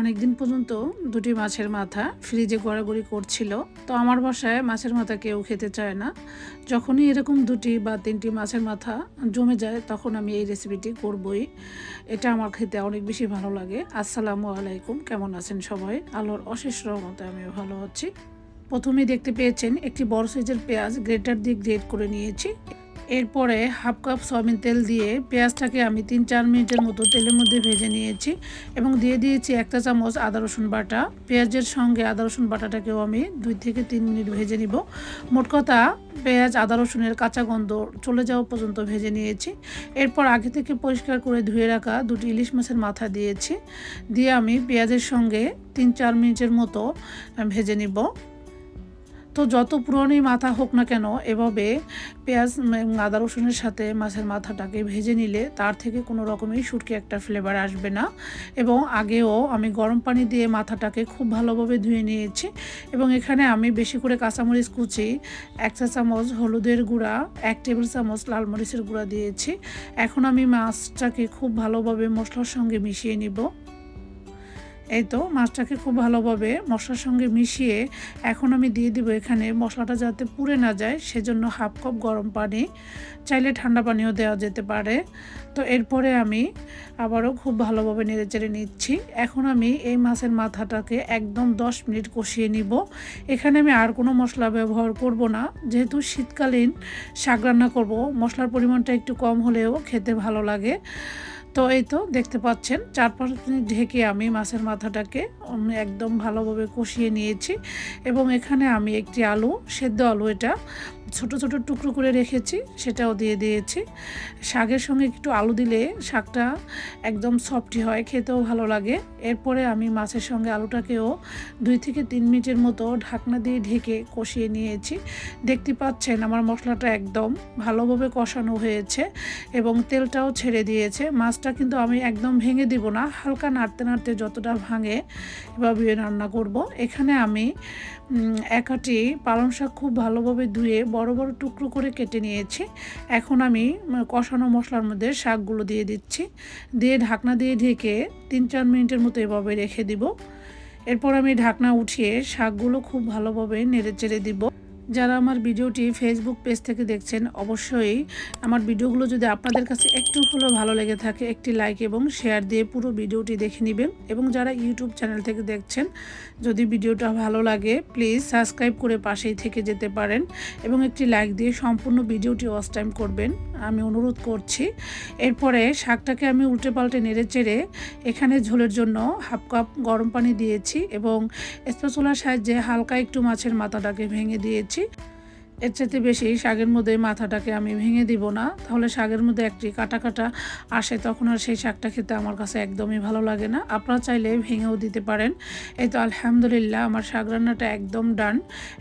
অনেক দিন পর্যন্ত দুটি মাছের মাথা ফ্রিজে গড়াগড়ি করছিল। তো আমার বাসায় মাছের মাথা কেউ খেতে চায় না। যখনই এরকম দুটি বা তিনটি মাছের মাথা জমে যায়, তখন আমি এই রেসিপিটি করবই। এটা আমার খেতে অনেক বেশি ভালো লাগে। আসসালামু আলাইকুম। কেমন আছেন সবাই? আলোর অশেষ রহমতে আমি ভালো আছি। প্রথমেই দেখতে পেয়েছেন একটি বড় সাইজের পেঁয়াজ গ্রেটার দিয়ে গ্রেট করে নিয়েছি। এরপরে হাফ কাপ সয়াবিন তেল দিয়ে পেঁয়াজটাকে আমি তিন চার মিনিটের মতো তেলের মধ্যে ভেজে নিয়েছি এবং দিয়ে দিয়েছি একটা চামচ আদা রসুন বাটা। পেঁয়াজের সঙ্গে আদা রসুন বাটাটাকেও আমি দুই থেকে তিন মিনিট ভেজে নিব। মোট কথা, পেঁয়াজ, আদা রসুনের কাঁচা গন্ধ চলে যাওয়া পর্যন্ত ভেজে নিয়েছি। এরপর আগে থেকে পরিষ্কার করে ধুয়ে রাখা দুটি ইলিশ মাছের মাথা দিয়েছি। দিয়ে আমি পেঁয়াজের সঙ্গে তিন চার মিনিটের মতো ভেজে নিব। তো যত পুরনোই মাথা হোক না কেন, এভাবে পেঁয়াজ আদা রসুনের সাথে মাছের মাথাটাকে ভেজে নিলে তার থেকে কোনো রকমই সুটকে একটা ফ্লেভার আসবে না। এবং আগেও আমি গরম পানি দিয়ে মাথাটাকে খুব ভালোভাবে ধুয়ে নিয়েছি এবং এখানে আমি বেশি করে কাঁচামরিচ কুচি, এক চা চামচ হলুদের গুঁড়া, এক টেবিল চামচ লাল মরিচের গুঁড়া দিয়েছি। এখন আমি মাছটাকে খুব ভালোভাবে মশলার সঙ্গে মিশিয়ে নিব। এই তো মাছটাকে খুব ভালোভাবে মশলার সঙ্গে মিশিয়ে এখন আমি দিয়ে দিব এখানে। মশলাটা যাতে পুড়ে না যায়, সেজন্য হাফ কাপ গরম পানি, চাইলে ঠান্ডা পানিও দেওয়া যেতে পারে। তো এরপরে আমি আবারও খুব ভালোভাবে নেড়ে চেড়ে নিচ্ছি। এখন আমি এই মাছের মাথাটাকে একদম দশ মিনিট কষিয়ে নিব। এখানে আমি আর কোনো মশলা ব্যবহার করব না। যেহেতু শীতকালীন শাক রান্না করব, মশলার পরিমাণটা একটু কম হলেও খেতে ভালো লাগে। তো এই তো দেখতে পাচ্ছেন চার পাঁচ দিন ঢেকে আমি মাছের মাথাটাকে একদম ভালোভাবে কষিয়ে নিয়েছি এবং এখানে আমি একটি আলু, সেদ্ধ আলু এটা ছোট ছোট টুকরো করে রেখেছি, সেটাও দিয়ে দিয়েছি। শাকের সঙ্গে একটু আলু দিলে শাকটা একদম সফটি হয়, খেতেও ভালো লাগে। এরপরে আমি মাছের সঙ্গে আলুটাকেও দুই থেকে তিন মিনিটের মতো ঢাকনা দিয়ে ঢেকে কষিয়ে নিয়েছি। দেখতে পাচ্ছেন আমার মশলাটা একদম ভালোভাবে কষানো হয়েছে এবং তেলটাও ছেড়ে দিয়েছে। মাছটা কিন্তু আমি একদম ভেঙে দিব না, হালকা নাড়তে নাড়তে যতটা ভাঙে এভাবে রান্না করব। এখানে আমি একাটি পালং শাক খুব ভালোভাবে ধুয়ে বড় বড় টুকরো করে কেটে নিয়েছি। এখন আমি কষানো মশলার মধ্যে শাকগুলো দিয়ে দিচ্ছি। দিয়ে ঢাকনা দিয়ে ঢেকে তিন চার মিনিটের মতো এভাবে রেখে দিব। এরপর আমি ঢাকনা উঠিয়ে শাকগুলো খুব ভালোভাবে নেড়ে চেড়ে দিব। যারা আমার ভিডিওটি ফেসবুক পেজ থেকে দেখছেন, অবশ্যই আমার ভিডিওগুলো যদি আপনাদের কাছে একটু হলেও ভালো লেগে থাকে, একটি লাইক এবং শেয়ার দিয়ে পুরো ভিডিওটি দেখে নেবেন। এবং যারা ইউটিউব চ্যানেল থেকে দেখছেন, যদি ভিডিওটা ভালো লাগে প্লিজ সাবস্ক্রাইব করে পাশেই থেকে যেতে পারেন এবং একটি লাইক দিয়ে সম্পূর্ণ ভিডিওটি ওয়াচ টাইম করবেন। আমি অনুরোধ করছি। এরপরে শাকটাকে আমি উল্টে পাল্টে নেড়ে চেড়ে এখানে ঝোলের জন্য হাফ কাপ গরম পানি দিয়েছি এবং স্পেচুলার সাহায্যে হালকা একটু মাছের মাথাটাকে ভেঙে দিয়েছি। এর চাইতে বেশি শাকের মধ্যে মাথাটাকে আমি ভেঙে দিব না। তাহলে শাকের মধ্যে একটি কাটা কাটা আসে, তখন আর সেই শাকটা খেতে আমার কাছে একদমই ভালো লাগে না। আপনারা চাইলে ভেঙেও দিতে পারেন। এই তো আলহামদুলিল্লাহ আমার শাক রান্নাটা একদম ডান।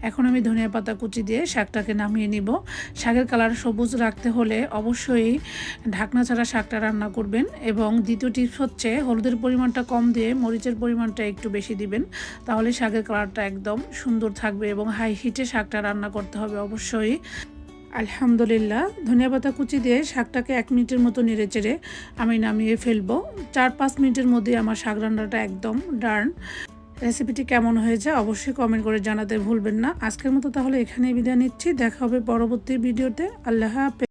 এখন আমি ধনিয়া পাতা কুচি দিয়ে শাকটাকে নামিয়ে নিব। শাকের কালার সবুজ রাখতে হলে অবশ্যই ঢাকনা ছাড়া শাকটা রান্না করবেন এবং দ্বিতীয় টিপস হচ্ছে হলুদের পরিমাণটা কম দিয়ে মরিচের পরিমাণটা একটু বেশি দিবেন। তাহলে শাকের কালারটা একদম সুন্দর থাকবে এবং হাই হিটে শাকটা রান্না করতে হবে অবশ্যই। আলহামদুলিল্লাহ। ধনিয়া পাতা কুচি দিয়ে শাকটাকে এক মিনিটের মতো নেড়ে চেড়ে আমি নামিয়ে ফেলব। চার পাঁচ মিনিটের মধ্যে আমার শাক রান্নাটা একদম ডার্ন রেসিপিটি কেমন হয়েছে অবশ্যই কমেন্ট করে জানাতে ভুলবেন না। আজকের মতো তাহলে এখানেই বিদায় নিচ্ছি। দেখা হবে পরবর্তী ভিডিওতে। আল্লাহ হাফেজ।